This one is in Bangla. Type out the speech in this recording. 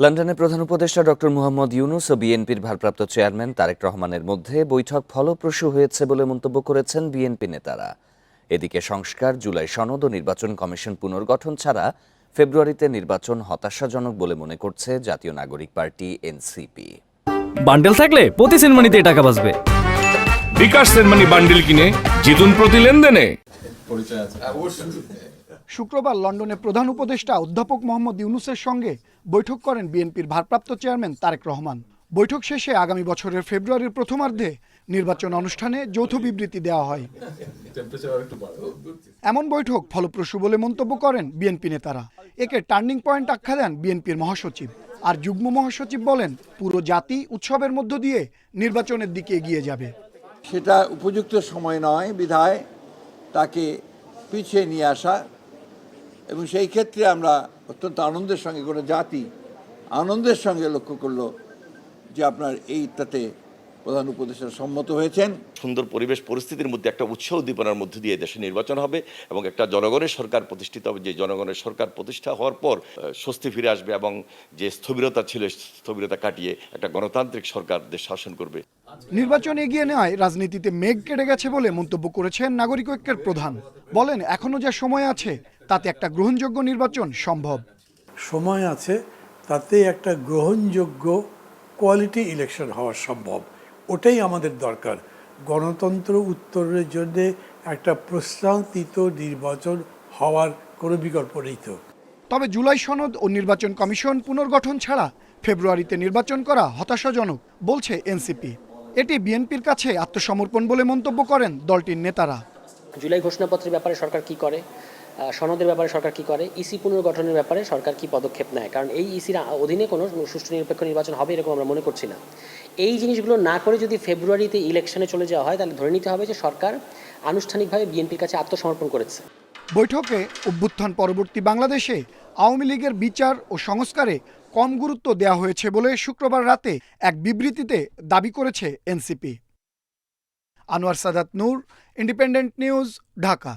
লন্ডনের প্রধান উপদেষ্টা ডক্টর মুহাম্মদ ইউনুস ও বিএনপির ভারপ্রাপ্ত চেয়ারম্যান তারেক রহমানের মধ্যে বৈঠক ফলপ্রসূ হয়েছে বলে মন্তব্য করেছেন বিএনপি নেতারা। এদিকে সংস্কার জুলাই সনদ ও নির্বাচন কমিশন পুনর্গঠন ছাড়া ফেব্রুয়ারিতে নির্বাচন হতাশাজনক বলে মনে করছে জাতীয় নাগরিক পার্টি এনসিপি। বান্ডেল থাকলে প্রতি সেনমানিতে টাকা বাঁচবে। বিকাশ সেনমানি বান্ডেল কিনে জিতুন প্রতি লেনদেনে। শুক্রবার লন্ডনে প্রধান উপদেষ্টা অধ্যাপক মোহাম্মদ ইউনুসের সঙ্গে বৈঠক করেন বিএনপির ভারপ্রাপ্ত চেয়ারম্যান তারেক রহমান। বৈঠক শেষে আগামী বছরের ফেব্রুয়ারির প্রথমার্ধে নির্বাচন অনুষ্ঠানে যৌথ বিবৃতি দেওয়া হয়। এমন বৈঠক ফলপ্রসূ বলে মন্তব্য করেন বিএনপি নেতারা। একে টার্নিং পয়েন্ট আখ্যা দেন বিএনপির মহাসচিব। আর যুগ্ম মহাসচিব বলেন, পুরো জাতি উৎসবের মধ্য দিয়ে নির্বাচনের দিকে এগিয়ে যাবে। সেটা উপযুক্ত সময় নয় বিধায় তাকে পিছিয়ে নিয়ে আসা। এবং সেই ক্ষেত্রে আমরা অত্যন্ত আনন্দের সঙ্গে কোনো জাতি আনন্দের সঙ্গে লক্ষ্য করল যে আপনার এইটাতে প্রধান উপদেষ্টা সম্মত হয়েছেন। সুন্দর পরিবেশ পরিস্থিতির মধ্যে একটা উৎসাহ উদ্দীপনার মধ্যে দিয়ে দেশে নির্বাচন হবে এবং একটা জনগণের সরকার প্রতিষ্ঠিত হবে। যে জনগণের সরকার প্রতিষ্ঠা হওয়ার পর স্বস্তি ফিরে আসবে এবং যে স্থবিরতা ছিল স্থবিরতা কাটিয়ে একটা গণতান্ত্রিক সরকার দেশ শাসন করবে। নির্বাচন এগিয়ে নেওয়ায় রাজনীতিতে মেঘ কেটে গেছে বলে মন্তব্য করেছেন নাগরিক ঐক্যের প্রধান। বলেন এখনও যা সময় আছে তাতে একটা গ্রহণযোগ্য নির্বাচন সম্ভব। সময় আছে তাতে একটা গ্রহণযোগ্য কোয়ালিটি ইলেকশন হওয়া সম্ভব। ওটাই আমাদের দরকার। গণতন্ত্র উত্তরের জন্য একটা প্রস্তাবিত নির্বাচন হওয়ার কোনো বিকল্প নেই তো। তবে জুলাই সনদ ও নির্বাচন কমিশন পুনর্গঠন ছাড়া ফেব্রুয়ারিতে নির্বাচন করা হতাশাজনক বলছে এনসিপি। এটি বিএনপির কাছে আত্মসমর্পণ বলে মন্তব্য করেন দলটির নেতারা। জুলাই ঘোষণাপত্রের ব্যাপারে সরকার কি করে? সনদের ব্যাপারে সরকার কি করে? ইসি পুনর্গঠনের ব্যাপারে সরকার কি পদক্ষেপ নেয়? কারণ এই ইসির অধীনে কোনো সুষ্ঠু নিরপেক্ষ নির্বাচন হবে এরকম আমরা মনে করছি না। এই জিনিসগুলো না করে যদি ফেব্রুয়ারিতে ইলেকশনে চলে যাওয়া হয়, তাহলে ধরে নিতে হবে যে সরকার আনুষ্ঠানিকভাবে বিএনপির কাছে আত্মসমর্পণ করেছে। বৈঠকে অভ্যুত্থান পরবর্তী বাংলাদেশে আওয়ামী লীগের বিচার ও সংস্কারে কম গুরুত্ব দেওয়া হয়েছে বলে শুক্রবার রাতে এক বিবৃতিতে দাবি করেছে NCP Anwar Sadat Noor independent news Dhaka.